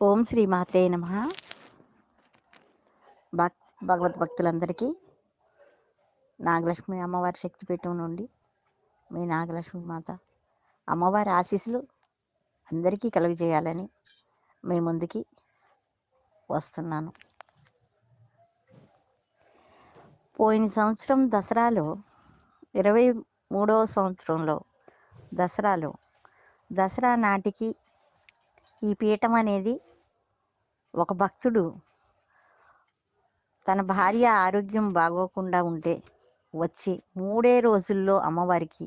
ఓం శ్రీ మాత్రే నమ. భక్ భగవద్ భక్తులందరికీ నాగలక్ష్మి అమ్మవారి శక్తిపీఠం నుండి మీ నాగలక్ష్మి మాత అమ్మవారి ఆశీస్సులు అందరికీ కలుగజేయాలని మీ ముందుకి వస్తున్నాను. పోయిన సంవత్సరం దసరాలో ఇరవై మూడవ సంవత్సరంలో దసరాలో దసరా నాటికి ఈ పీఠం అనేది ఒక భక్తుడు తన భార్య ఆరోగ్యం బాగోకుండా ఉంటే వచ్చి మూడే రోజుల్లో అమ్మవారికి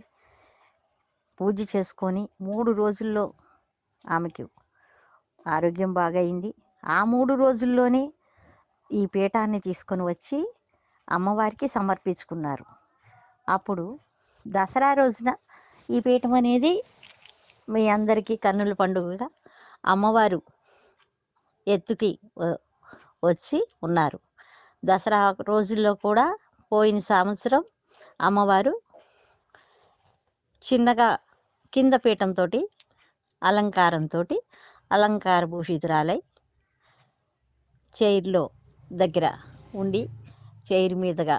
పూజ చేసుకొని మూడు రోజుల్లో ఆమెకి ఆరోగ్యం బాగయింది. ఆ మూడు రోజుల్లోనే ఈ పీఠాన్ని తీసుకొని వచ్చి అమ్మవారికి సమర్పించుకున్నారు. అప్పుడు దసరా రోజున ఈ పీఠం అనేది మీ అందరికీ కన్నుల పండుగగా అమ్మవారు ఎత్తుకి వచ్చి ఉన్నారు. దసరా రోజుల్లో కూడా పోయిన సంవత్సరం అమ్మవారు చిన్నగా కింద పీఠంతో అలంకారంతో అలంకార భూషితురాలై చైర్లో దగ్గర ఉండి చైర్ మీదుగా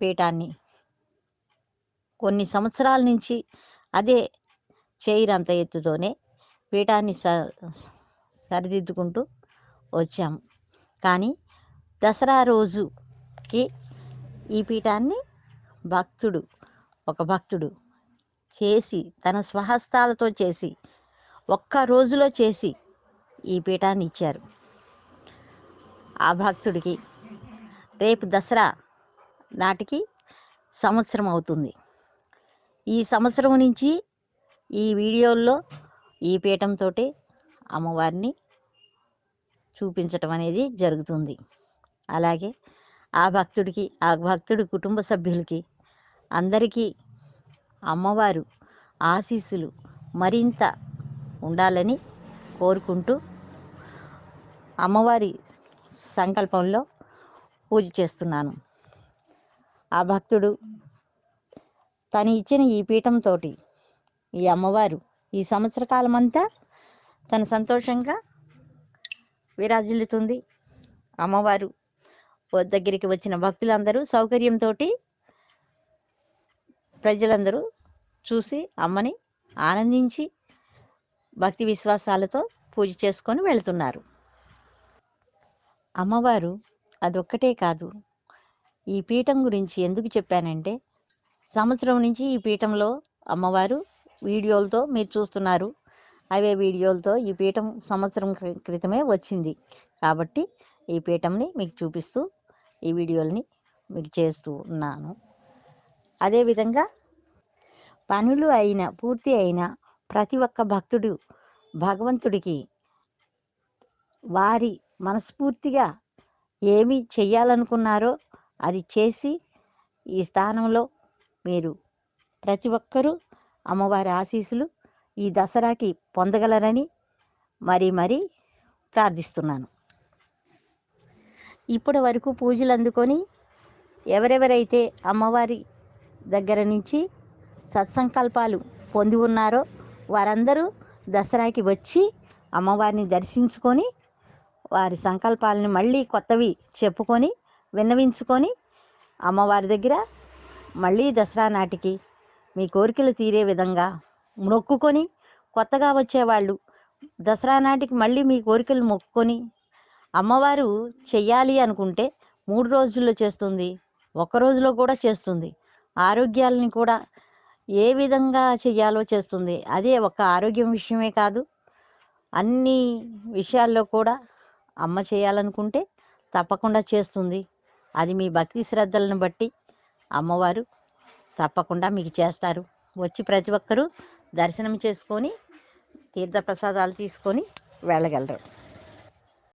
పీఠాన్ని కొన్ని సంవత్సరాల నుంచి అదే చైర్ అంత ఎత్తుతోనే పీఠాన్ని స సరిదిద్దుకుంటూ వచ్చాము. కానీ దసరా రోజుకి ఈ పీఠాన్ని భక్తుడు ఒక భక్తుడు చేసి తన స్వహస్తాలతో చేసి ఒక్క రోజులో చేసి ఈ పీఠాన్ని ఇచ్చారు. ఆ భక్తుడికి రేపు దసరా నాటికి సంవత్సరం అవుతుంది. ఈ సంవత్సరం నుంచి ఈ వీడియోల్లో ఈ పీఠంతో అమ్మవారిని చూపించటం అనేది జరుగుతుంది. అలాగే ఆ భక్తుడికి ఆ భక్తుడి కుటుంబ సభ్యులకి అందరికీ అమ్మవారు ఆశీస్సులు మరింత ఉండాలని కోరుకుంటూ అమ్మవారి సంకల్పంలో పూజ చేస్తున్నాను. ఆ భక్తుడు తను ఇచ్చిన ఈ పీఠంతో ఈ అమ్మవారు ఈ సంవత్సర కాలమంతా తను సంతోషంగా విరాజిల్లుతుంది. అమ్మవారు దగ్గరికి వచ్చిన భక్తులందరూ సౌకర్యంతో ప్రజలందరూ చూసి అమ్మని ఆనందించి భక్తి విశ్వాసాలతో పూజ చేసుకొని వెళ్తున్నారు. అమ్మవారు అదొక్కటే కాదు. ఈ పీఠం గురించి ఎందుకు చెప్పానంటే సంవత్సరం నుంచి ఈ పీఠంలో అమ్మవారు వీడియోలతో మీరు చూస్తున్నారు. అవే వీడియోలతో ఈ పీఠం సంవత్సరం క్రి- క్రితమే వచ్చింది. కాబట్టి ఈ పీఠంని మీకు చూపిస్తూ ఈ వీడియోల్ని మీకు చేస్తూ ఉన్నాను. అదేవిధంగా పనులు అయిన పూర్తి అయిన ప్రతి ఒక్క భక్తుడు భగవంతుడికి వారి మనస్ఫూర్తిగా ఏమి చేయాలనుకున్నారో అది చేసి ఈ స్థానంలో మీరు ప్రతి ఒక్కరూ అమ్మవారి ఆశీస్సులు ఈ దసరాకి పొందగలరని మరీ మరీ ప్రార్థిస్తున్నాను. ఇప్పటి వరకు పూజలు అందుకొని ఎవరెవరైతే అమ్మవారి దగ్గర నుంచి సత్సంకల్పాలు పొంది ఉన్నారో వారందరూ దసరాకి వచ్చి అమ్మవారిని దర్శించుకొని వారి సంకల్పాలను మళ్ళీ కొత్తవి చెప్పుకొని విన్నవించుకొని అమ్మవారి దగ్గర మళ్ళీ దసరా నాటికి మీ కోరికలు తీరే విధంగా మొక్కుకొని కొత్తగా వచ్చేవాళ్ళు. దసరా నాటికి మళ్ళీ మీ కోరికలు మొక్కుకొని అమ్మవారు చెయ్యాలి అనుకుంటే మూడు రోజుల్లో చేస్తుంది. ఒక రోజులో కూడా చేస్తుంది. ఆరోగ్యాలని కూడా ఏ విధంగా చెయ్యాలో చేస్తుంది. అదే ఒక ఆరోగ్యం విషయమే కాదు. అన్ని విషయాల్లో కూడా అమ్మ చేయాలనుకుంటే తప్పకుండా చేస్తుంది. అది మీ భక్తి శ్రద్ధలను బట్టి అమ్మవారు తప్పకుండా మీకు చేస్తారు. వచ్చి ప్రతి ఒక్కరూ దర్శనం చేసుకొని తీర్థ ప్రసాదాలు తీసుకొని వెళ్ళగలరు.